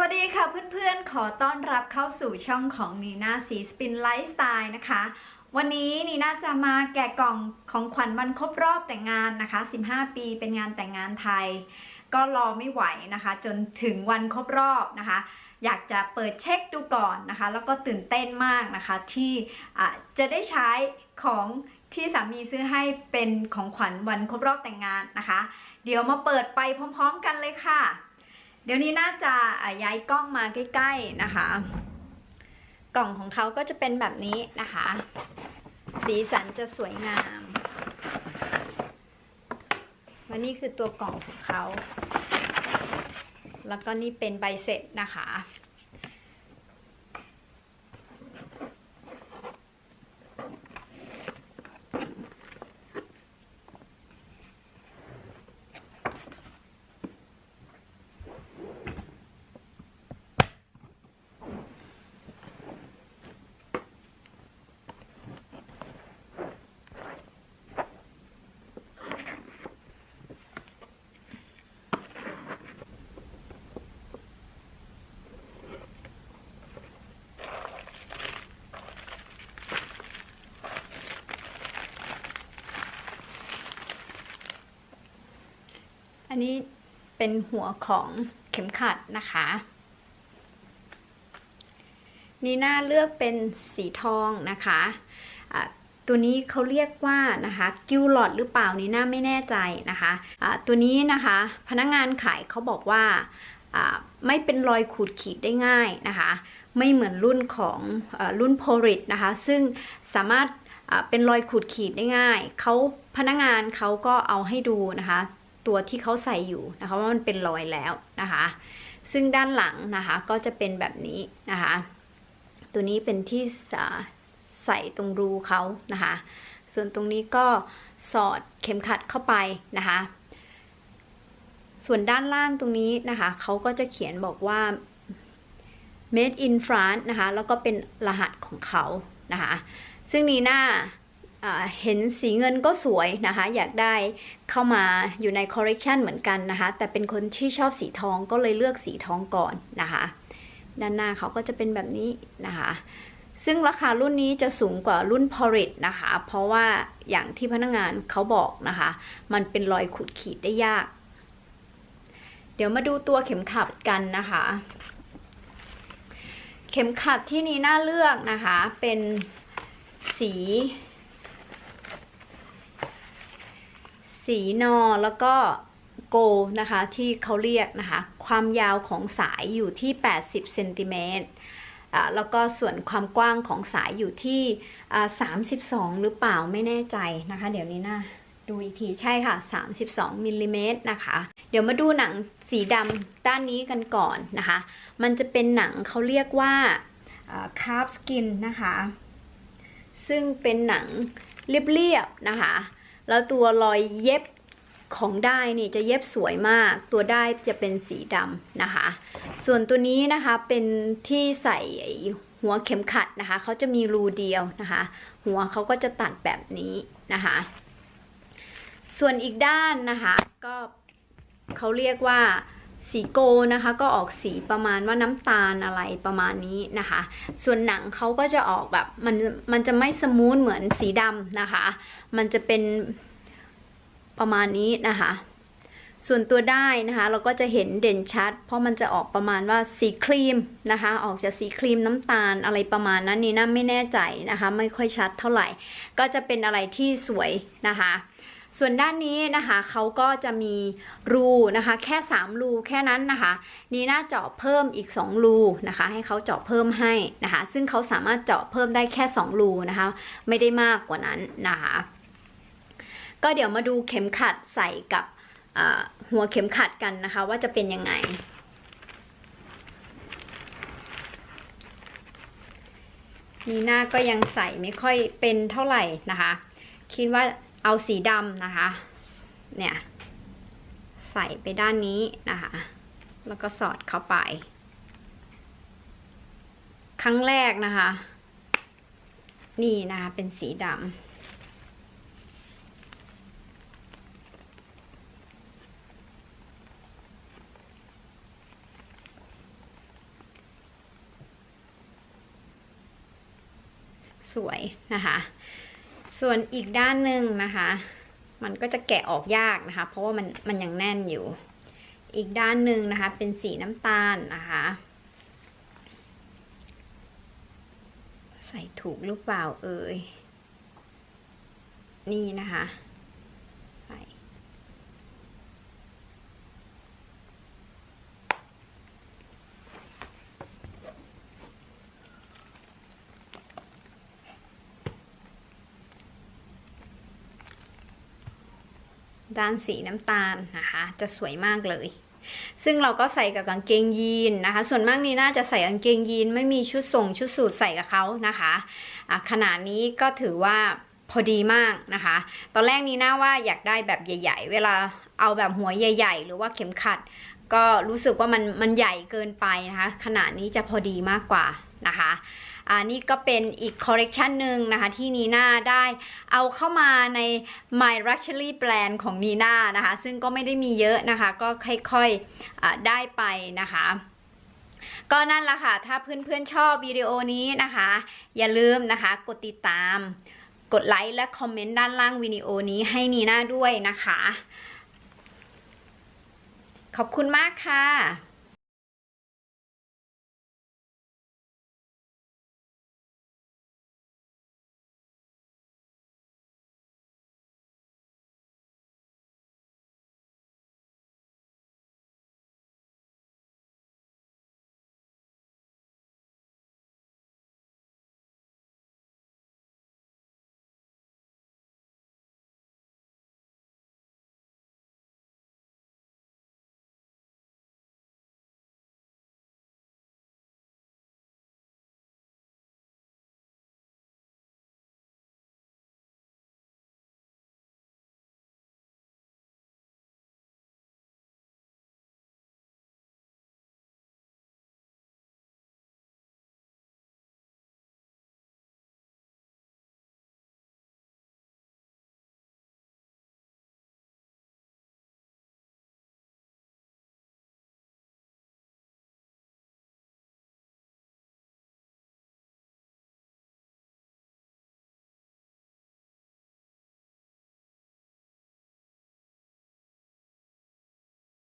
วัสดีค่ะเพื่อนๆ ขอต้อนรับเข้าสู่ช่องของนีน่าสีสปินไลฟ์สไตล์นะคะ วันนี้นีน่าจะมาแกะกล่องของขวัญวันครบรอบแต่งงานนะคะ 15 ปีเป็นงานแต่งงานไทย ก็รอไม่ไหวนะคะ จนถึงวันครบรอบนะคะ อยากจะเปิดเช็คดูก่อนนะคะ แล้วก็ตื่นเต้นมากนะคะที่ะจะได้ใช้ของที่สามีซื้อให้เป็นของขวัญวันครบรอบแต่งงานนะคะ เดี๋ยวมาเปิดไปพร้อม ๆ กันเลยค่ะ เดี๋ยวนี้น่าจะย้ายกล้องมาใกล้ ๆนะคะ กล่องของเขาก็จะเป็นแบบนี้นะคะ สีสันจะสวยงามและนี่คือตัวกล่องของเขา แล้วก็นี่เป็นใบเสร็จนะคะ นนี้เป็นหัวของเข็มขัดนะคะ นี่น่าเลือกเป็นสีทองนะคะะตัวนี้เขาเรียกว่านะคะกิวหลอดหรือเปล่านี่น่าไม่แน่ใจนะคะะตัวนี้นะคะพนักงงานขายเขาบอกว่าไม่เป็นรอยขูดขีดได้ง่ายนะคะ ไม่เหมือนรุ่นของอรุ่นโพริตนะคะ ซึ่งสามารถเป็นรอยขูดขีดได้ง่ายเขาพนักงงานเขาก็เอาให้ดูนะคะ ตัวที่เขาใส่อยู่นะคะว่ามันเป็นรอยแล้วนะคะ ซึ่งด้านหลังนะคะก็จะเป็นแบบนี้นะคะ ตัวนี้เป็นที่ใส่ตรงรูเขานะคะ ส่วนตรงนี้ก็สอดเข็มขัดเข้าไปนะคะ ส่วนด้านล่างตรงนี้นะคะเขาก็จะเขียนบอกว่า made in France นะคะ แล้วก็เป็นรหัสของเขานะคะ ซึ่งนีน่า เห็นสีเงินก็สวยนะคะ อยากได้เข้ามาอยู่ในคอลเลกชันเหมือนกันนะคะ แต่เป็นคนที่ชอบสีทองก็เลยเลือกสีทองก่อนนะคะ ด้านหน้าเขาก็จะเป็นแบบนี้นะคะ ซึ่งราคารุ่นนี้จะสูงกว่ารุ่น p o r i t นะคะ เพราะว่าอย่างที่พนักงงานเขาบอกนะคะ มันเป็นรอยขูดขีดได้ยาก เดี๋ยวมาดูตัวเข็มขัดกันนะคะ เข็มขัดที่นี้น่าเลือกนะคะ เป็นสี สีนอแล้วก็โกนะคะที่เขาเรียกนะคะ ความยาวของสายอยู่ที่ 80เซนติเมตรแล้วก็ส่วนความกว้างของสายอยู่ที่ 32 หรือเปล่าไม่แน่ใจนะคะ เดี๋ยวนี้นะดูอีกทีใช่ค่ะ 32มิลลิเมตรนะคะ เดี๋ยวมาดูหนังสีดำด้านนี้กันก่อนนะคะ มันจะเป็นหนังเขาเรียกว่าคาร์บสกินนะคะ ซึ่งเป็นหนังเรียบๆนะคะ แล้วตัวรอยเย็บของได้นี่จะเย็บสวยมาก ตัวได้จะเป็นสีดำนะคะ ส่วนตัวนี้นะคะเป็นที่ใส่หัวเข็มขัดนะคะเขาจะมีรูเดียวนะคะ หัวเขาก็จะตัดแบบนี้นะคะ ส่วนอีกด้านนะคะก็เขาเรียกว่า สีโกนะคะก็ออกสีประมาณว่าน้ำตาลอะไรประมาณนี้นะคะ ส่วนหนังเขาก็จะออกแบบมันมันจะไม่สมูทเหมือนสีดำนะคะ มันจะเป็นประมาณนี้นะคะ ส่วนตัวได้นะคะ เราก็จะเห็นเด่นชัด เพราะมันจะออกประมาณว่าสีครีมนะคะ ออกจากสีครีมน้ำตาลอะไรประมาณนั้นนี่นะไม่แน่ใจนะคะ ไม่ค่อยชัดเท่าไหร่ ก็จะเป็นอะไรที่สวยนะคะ ส่วนด้านนี้นะคะเขาก็จะมีรูนะคะ แค่ 3 รูแค่นั้นนะคะนี่น่าเจาะเพิ่มอีก 2 รูนะคะ ให้เขาเจาะเพิ่มให้นะคะ ซึ่งเขาสามารถเจาะเพิ่มได้แค่ 2 รูนะคะ ไม่ได้มากกว่านั้นนะคะ ก็เดี๋ยวมาดูเข็มขัดใส่กับหัวเข็มขัดกันนะคะ ว่าจะเป็นยังไงนีน่าก็ยังใส่ไม่ค่อยเป็นเท่าไหร่นะคะ คิดว่า เอาสีดำนะคะ เนี่ย ใส่ไปด้านนี้นะคะ แล้วก็สอดเข้าไป ครั้งแรกนะคะ นี่นะคะเป็นสีดำสวยนะคะ ส่วนอีกด้านหนึ่งนะคะ มันก็จะแกะออกยากนะคะ เพราะว่ามันมันยังแน่นอยู่ อีกด้านหนึ่งนะคะ เป็นสีน้ำตาลนะคะ ใส่ถูกหรือเปล่าเอ่ยนี่นะคะ ด้านสีน้ำตาลนะคะ จะสวยมากเลย ซึ่งเราก็ใส่กับกางเกงยีนนะคะ ส่วนมากนี่น่าจะใส่กางเกงยีนไม่มีชุดส่งชุดสูทใส่กับเขานะคะะขนาดนี้ก็ถือว่าพอดีมากนะคะ ตอนแรกนี้น่าว่าอยากได้แบบใหญ่ ๆ เวลาเอาแบบหัวใหญ่ ๆ หรือว่าเข็มขัด ก็รู้สึกว่ามันมันใหญ่เกินไปนะคะ ขนาดนี้จะพอดีมากกว่า นะคะอ่านี่ก็เป็นอีกคอลเลกชันหนึ่งนะคะ ที่นีน่าได้เอาเข้ามาใน My Luxury Brand ของนีน่านะคะ ซึ่งก็ไม่ได้มีเยอะนะคะ ก็ค่อยๆได้ไปนะคะก็นั่นละค่ะ ถ้าเพื่อนๆชอบวิดีโอนี้นะคะ อย่าลืมนะคะ กดติดตาม กดไลค์และคอมเมนต์ด้านล่างวิดีโอนี้ให้นีน่าด้วยนะคะ ขอบคุณมากค่ะ